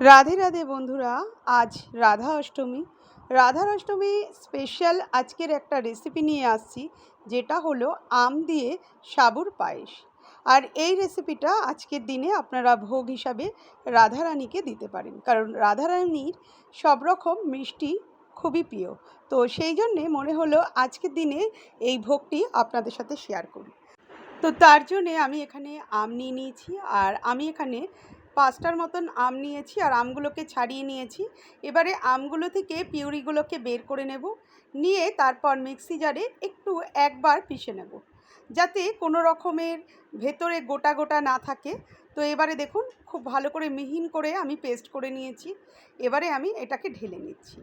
রাধে রাধে বন্ধুরা, আজ রাধা অষ্টমী। রাধা অষ্টমী স্পেশাল আজকের একটা রেসিপি নিয়ে আসছি, যেটা হলো আম দিয়ে সাবুর পায়েস। আর এই রেসিপিটা আজকের দিনে আপনারা ভোগ হিসাবে রাধারানীকে দিতে পারেন। কারণ রাধারানীর সব রকম মিষ্টি খুবই প্রিয়। তো সেই জন্যে মনে হলো আজকের দিনে এই ভোগটি আপনাদের সাথে শেয়ার করি। তো তার জন্যে আমি এখানে আম নিয়ে নিয়েছি, আর আমি এখানে পাঁচটার মতন আম নিয়েছি আর আমগুলোকে ছাড়িয়ে নিয়েছি। এবারে আমগুলো থেকে পিউরিগুলোকে বের করে নেব। নিয়ে তারপর মিক্সি জারে একটু একবার পিষে নেব। যাতে কোনো রকমের ভেতরে গোটা গোটা না থাকে। তো এবারে দেখুন, খুব ভালো করে মিহিন করে আমি পেস্ট করে নিয়েছি। এবারে আমি এটাকে ঢেলে নিচ্ছি।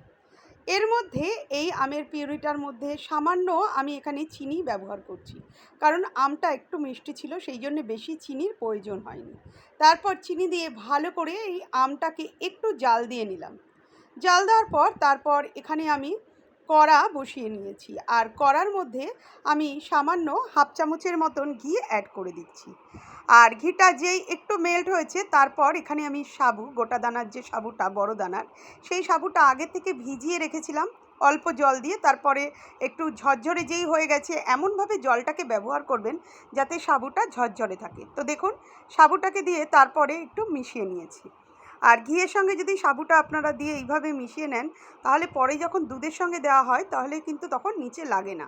এর মধ্যে এই আমের পিউরিটার মধ্যে সামান্য আমি এখানে চিনি ব্যবহার করছি। কারণ আমটা একটু মিষ্টি ছিল, সেই জন্য বেশি চিনির প্রয়োজন হয়নি। তারপর চিনি দিয়ে ভালো করে এই আমটাকে একটু জাল দিয়ে নিলাম। জাল দেওয়ার পর তারপর এখানে আমি কড়া বসিয়ে নিয়েছি। আর কড়ার মধ্যে আমি সামান্য হাফ চামচের মতন ঘি অ্যাড করে দিচ্ছি। আর ঘিটা যেই একটু মেল্ট হয়েছে, তারপর এখানে আমি সাবু, গোটা দানার যে সাবুটা, বড় দানার, সেই সাবুটা আগে থেকে ভিজিয়ে রেখেছিলাম অল্প জল দিয়ে। তারপরে একটু ঝরঝরে যেই হয়ে গেছে, এমনভাবে জলটাকে ব্যবহার করবেন যাতে সাবুটা ঝরঝরে থাকে। তো দেখুন, সাবুটাকে দিয়ে তারপরে একটু মিশিয়ে নিয়েছি। আর ঘিয়ের সঙ্গে যদি সাবুটা আপনারা দিয়ে এইভাবে মিশিয়ে নেন, তাহলে পরে যখন দুধের সঙ্গে দেওয়া হয়, তাহলে কিন্তু তখন নিচে লাগে না।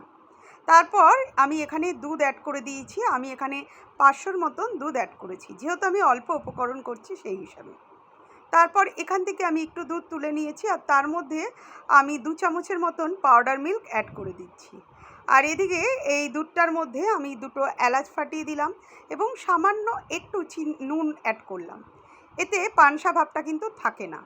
তারপর আমি এখানে দুধ অ্যাড করে দিয়েছি। আমি এখানে পাঁচশোর মতন দুধ অ্যাড করেছি। যেহেতু আমি অল্প উপকরণ করছি সেই হিসাবে। তারপর এখান থেকে আমি একটু দুধ তুলে নিয়েছি আর তার মধ্যে আমি দু চামচের মতন পাউডার মিল্ক অ্যাড করে দিচ্ছি। আর এদিকে এই দুধটার মধ্যে আমি দুটো এলাচ ফাটিয়ে দিলাম এবং সামান্য একটু নুন অ্যাড করলাম। এতে পানসা ভাবটা কিন্তু থাকে না।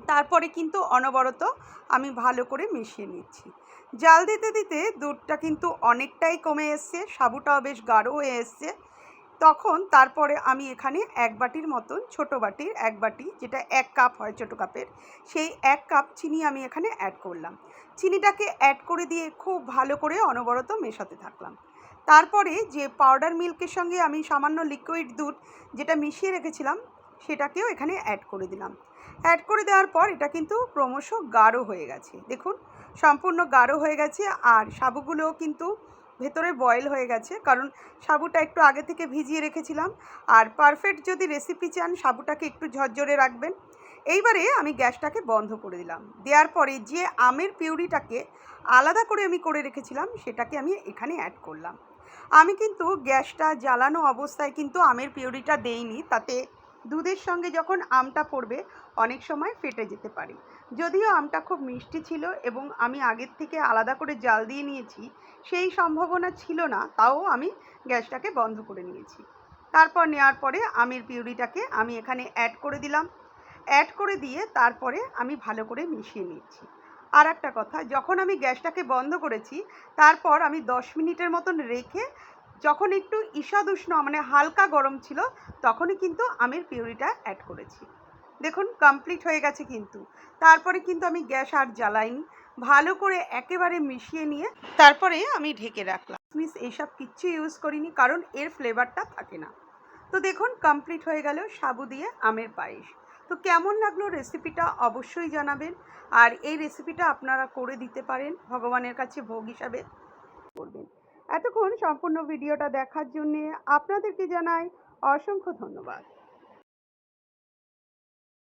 তারপরে কিন্তু অনবরত আমি ভালো করে মিশিয়ে নিচ্ছি। জাল দিতে দিতে দুধটা কিন্তু অনেকটাই কমে এসছে, সাবুটাও বেশ গাঢ় হয়ে এসছে। তখন তারপরে আমি এখানে এক বাটির মতন, ছোট বাটির এক বাটি, যেটা এক কাপ হয় ছোটো কাপের, সেই এক কাপ চিনি আমি এখানে অ্যাড করলাম। চিনিটাকে অ্যাড করে দিয়ে খুব ভালো করে অনবরত মেশাতে থাকলাম। তারপরে যে পাউডার মিল্কের সঙ্গে আমি সামান্য লিকুইড দুধ যেটা মিশিয়ে রেখেছিলাম, সেটাকেও এখানে অ্যাড করে দিলাম। অ্যাড করে দেওয়ার পর এটা কিন্তু ক্রমশ গাঢ় হয়ে গেছে। দেখুন সম্পূর্ণ গাঢ় হয়ে গেছে আর সাবুগুলোও কিন্তু ভেতরে বয়েল হয়ে গেছে। কারণ সাবুটা একটু আগে থেকে ভিজিয়ে রেখেছিলাম। আর পারফেক্ট যদি রেসিপি চান সাবুটাকে একটু ঝরঝরে রাখবেন। এইবারে আমি গ্যাসটাকে বন্ধ করে দিলাম। দেওয়ার পরে যে আমের পিউরিটাকে আলাদা করে আমি করে রেখেছিলাম, সেটাকে আমি এখানে অ্যাড করলাম। আমি কিন্তু গ্যাসটা জ্বালানো অবস্থায় কিন্তু আমের পিউরিটা দেইনি, তাতে দুধের সঙ্গে যখন আমটা পড়বে, অনেক সময় ফেটে যেতে পারে। যদিও আমটা খুব মিষ্টি ছিল এবং আমি আগের থেকে আলাদা করে জাল দিয়ে নিয়েছি, সেই সম্ভাবনা ছিল না, তাও আমি গ্যাসটাকে বন্ধ করে নিয়েছি। তারপর নেওয়ার পরে আমের পিউরিটাকে আমি এখানে অ্যাড করে দিলাম। অ্যাড করে দিয়ে তারপরে আমি ভালো করে মিশিয়ে নিচ্ছি। আর একটা কথা, যখন আমি গ্যাসটাকে বন্ধ করেছি, তারপর আমি দশ মিনিটের মতন রেখে যখন একটু ঈষদ উষ্ণ মানে হালকা গরম ছিল, তখনই কিন্তু আমের পিউরিটা অ্যাড করেছি। দেখুন কমপ্লিট হয়ে গেছে কিন্তু। তারপরে কিন্তু আমি গ্যাস আর জ্বালাইনি। ভালো করে একেবারে মিশিয়ে নিয়ে তারপরে আমি ঢেকে রাখলাম। মিস, এইসব কিচ্ছু ইউজ করিনি, কারণ এর ফ্লেভারটা থাকে না। তো দেখুন কমপ্লিট হয়ে গেল সাবু দিয়ে আমের পায়েস। তো কেমন লাগল রেসিপিটা অবশ্যই জানাবেন। আর এই রেসিপিটা আপনারা করে দিতে পারেন, ভগবানের কাছে ভোগ হিসাবে করবেন। এতক্ষণ সম্পূর্ণ ভিডিওটা দেখার জন্যে আপনাদেরকে জানাই অসংখ্য ধন্যবাদ।